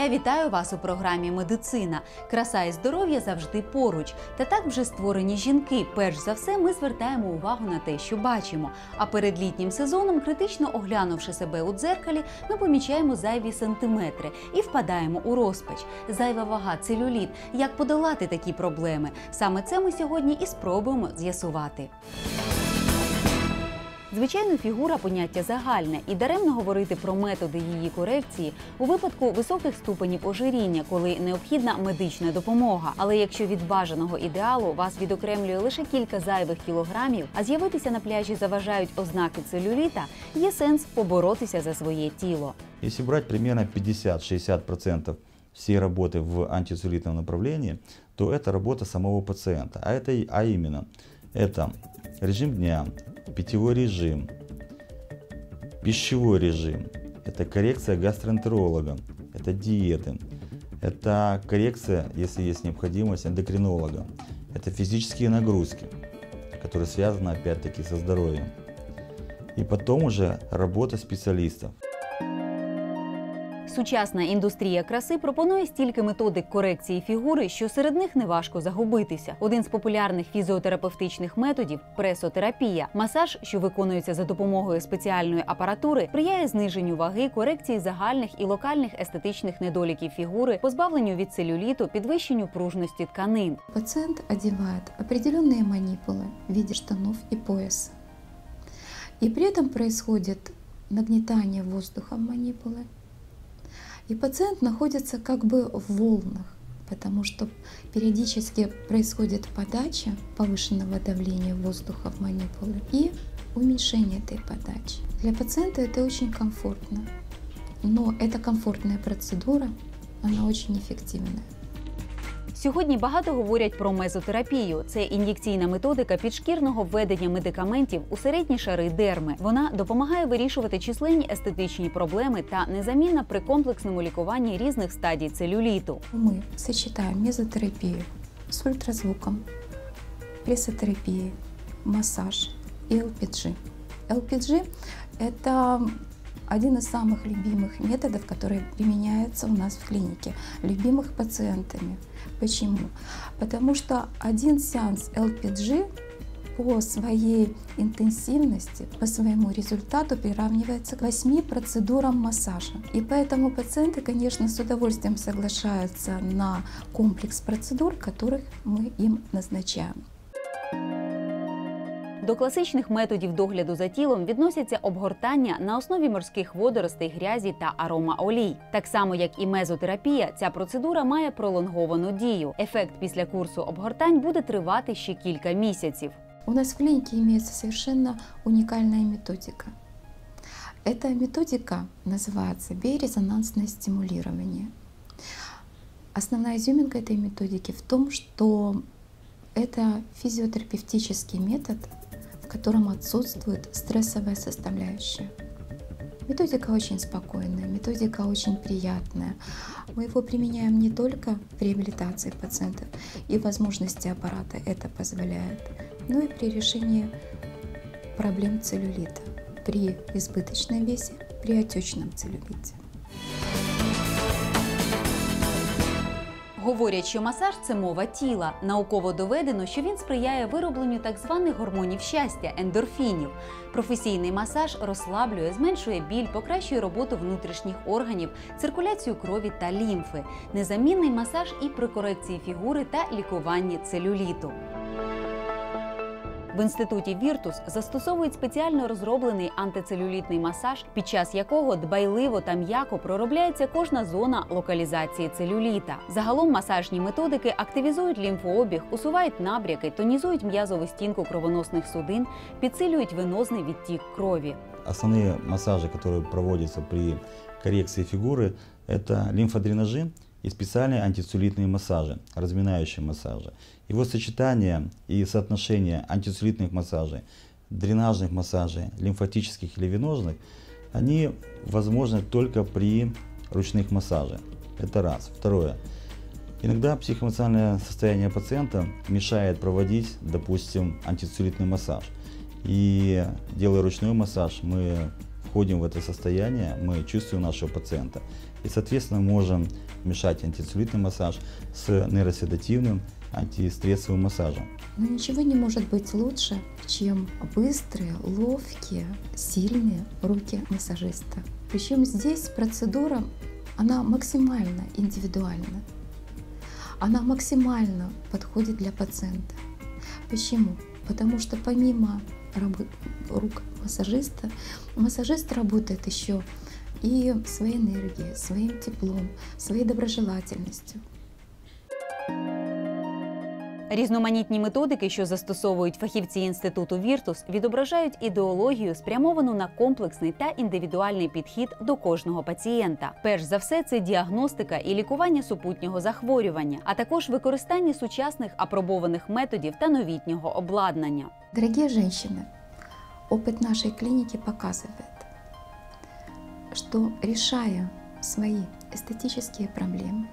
Я вітаю вас у програмі Медицина. Краса і здоров'я завжди поруч. Та так вже створені жінки. Перш за все, ми звертаємо увагу на те, що бачимо. А перед літнім сезоном, критично оглянувши себе у дзеркалі, ми помічаємо зайві сантиметри і впадаємо у розпач. Зайва вага, целюліт. Як подолати такі проблеми? Саме це ми сьогодні і спробуємо з'ясувати. Звичайно, фігура поняття загальне і даремно говорити про методи її корекції у випадку високих ступенів ожиріння, коли необхідна медична допомога. Але якщо від бажаного ідеалу вас відокремлює лише кілька зайвих кілограмів, а з'явитися на пляжі заважають ознаки целюліта, є сенс поборотися за своє тіло. Если брать примерно 50-60% всей работы в антицеллюлитном направлении, то это работа самого пациента. А, это, и- а именно, это режим дня, питьевой режим, пищевой режим, это коррекция гастроэнтеролога, это диеты, это коррекция, если есть необходимость, эндокринолога, это физические нагрузки, которые связаны опять-таки со здоровьем. И потом уже работа специалистов. Сучасна індустрія краси пропонує стільки методик корекції фігури, що серед них неважко загубитися. Один з популярних фізіотерапевтичних методів пресотерапія. Масаж, що виконується за допомогою спеціальної апаратури, сприяє зниженню ваги, корекції загальних і локальних естетичних недоліків фігури, позбавленню від целюліту, підвищенню пружності тканин. Пациент одевает определенные манипулы в виде штанов и пояса. И при этом происходит нагнетание воздуха в манипулы. И пациент находится как бы в волнах, потому что периодически происходит подача повышенного давления воздуха в манипулы и уменьшение этой подачи. Для пациента это очень комфортно, но эта комфортная процедура, она очень эффективная. Сьогодні багато говорять про мезотерапію. Це ін'єкційна методика підшкірного введення медикаментів у середні шари дерми. Вона допомагає вирішувати численні естетичні проблеми та незамінна при комплексному лікуванні різних стадій целюліту. Мы сочетаем мезотерапию с ультразвуком, прессотерапией, массаж и LPG. LPG – это один из самых любимых методов, который применяется у нас в клинике, любимых пациентами. Почему? Потому что один сеанс LPG по своей интенсивности, по своему результату приравнивается к 8 процедурам массажа. И поэтому пациенты, конечно, с удовольствием соглашаются на комплекс процедур, которых мы им назначаем. До класичних методів догляду за тілом відносяться обгортання на основі морських водоростей, грязі та аромаолій. Так само, як і мезотерапія, ця процедура має пролонговану дію. Ефект після курсу обгортань буде тривати ще кілька місяців. У нас в клинике имеется совершенно уникальная методика. Эта методика называется биорезонансное стимулирование. Основная изюминка этой методики в том, что это физиотерапевтический метод, в котором отсутствует стрессовая составляющая. Методика очень спокойная, методика очень приятная. Мы его применяем не только в реабилитации пациентов, и возможности аппарата это позволяет, но и при решении проблем целлюлита, при избыточном весе, при отечном целлюлите. Говорять, що масаж це мова тіла. Науково доведено, що він сприяє виробленню так званих гормонів щастя ендорфінів. Професійний масаж розслаблює, зменшує біль, покращує роботу внутрішніх органів, циркуляцію крові та лімфи. Незамінний масаж і при корекції фігури та лікуванні целюліту. В інституті Віртус застосовують спеціально розроблений антицелюлітний масаж, під час якого дбайливо та м'яко проробляється кожна зона локалізації целюліта. Загалом масажні методики активізують лімфообіг, усувають набряки, тонізують м'язову стінку кровоносних судин, підсилюють венозний відтік крові. Основные массажи, которые проводятся при коррекции фигуры, это лимфодренажи и специальные антицеллюлитные массажи, разминающие массажи. Его сочетание и соотношение антицеллюлитных массажей, дренажных массажей, лимфатических или венозных, они возможны только при ручных массажах. Это раз. Второе. Иногда психоэмоциональное состояние пациента мешает проводить, допустим, антицеллюлитный массаж. И делая ручной массаж, мы входим в это состояние, мы чувствуем нашего пациента. И, соответственно, можем мешать антицеллюлитный массаж с нейроседативным антистрессовым массажем. Но ничего не может быть лучше, чем быстрые, ловкие, сильные руки массажиста. Причем здесь процедура, она максимально индивидуальна. Она максимально подходит для пациента. Почему? Потому что помимо рук массажиста, массажист работает еще и своей энергией, своим теплом, своей доброжелательностью. Різноманітні методики, що застосовують фахівці інституту Віртус, відображають ідеологію, спрямовану на комплексний та індивідуальний підхід до кожного пацієнта. Перш за все, це діагностика і лікування супутнього захворювання, а також використання сучасних апробованих методів та новітнього обладнання. Дорогие женщины, опыт нашей клиники показывает, что решая свои эстетические проблемы,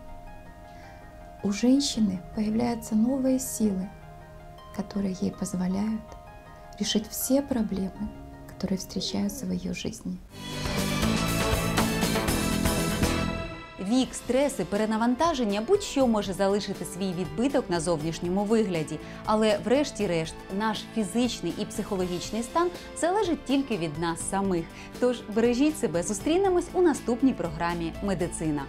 у женщины появляются новые силы, которые ей позволяют решить все проблемы, которые встречаются в ее жизни. Вік, стреси, перенавантаження будь-що може залишити свій відбиток на зовнішньому вигляді, але, врешті-решт, наш фізичний і психологічний стан залежить тільки від нас самих. Тож бережіть себе, зустрінемось у наступній програмі Медицина.